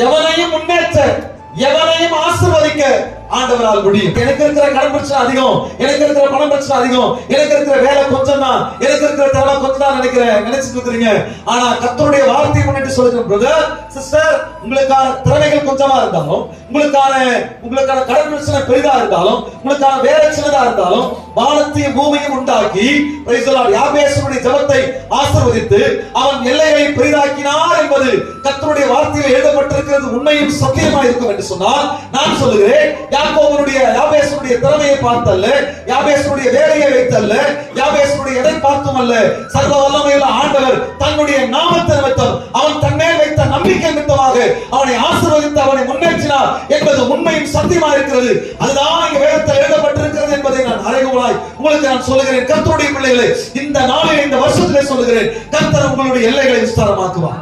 எவனையும் முன்னேற்ற எவனையும் ஆசிர்வதிக்க ஆண்டவரால் முடியும். எனக்கு இருக்கிற கடன் பிரச்சனை அதிகம் எனக்கு இருக்கிற பணம் பிரச்சனை அதிகம் எனக்கு இருக்கிற வேலை கொஞ்சம் தான் எனக்கு இருக்கிற தலைமை கொஞ்சம் தான் நினைக்கிறேன் நினைச்சிட்டு இருக்கிறீங்க. ஆனா கத்தருடைய வார்த்தை முன்னிட்டு சொல்லுங்க பிரதர் சிஸ்டர் உங்களுக்கான திறமைகள் கொஞ்சமா இருந்தாலும் உங்களுக்கான உங்களுக்கான கடன் பிரச்சனை பெரிதா இருந்தாலும் உங்களுக்கான வேலை சின்னதா இருந்தாலும் வானத்தையும் பூமியும் உண்டாக்கி யாபேசனுடைய ஜபத்தை ஆசிர்வதித்து அவன் எல்லைகளை பெரிதாக்கினார் என்பது கத்தனுடைய வார்த்தையில் எழுதப்பட்டிருக்கிறது உண்மையும் சத்தியமா இருக்கும் என்று சொன்னால் நான் சொல்லுகிறேன் யாக்கோவனுடைய யாபேசனுடைய திறமையை பார்த்தல்ல யாபேசனுடைய வேலையை வைத்தல்ல யாபேசனுடைய எதை பார்த்தும் அல்ல சர்வ வல்லமையுள்ள ஆண்டவர் தன்னுடைய அவனை ஆசீர்வதித்து அவனை முன்னேற்றினார் என்பது உண்மையும் சத்தியமா இருக்கிறது. அதுதான் இங்க வேதத்தில் எழுதப்பட்டிருக்கிறது என்பதை நான் அறைகூடாய் உங்களுக்கு நான் சொல்லுகிறேன். கத்தருடைய பிள்ளைகளை இந்த நாளில் இந்த வருஷத்திலே சொல்லுகிறேன். கத்தர் உங்களுடைய எல்லைகளை விஸ்தாரமாக்குவார்.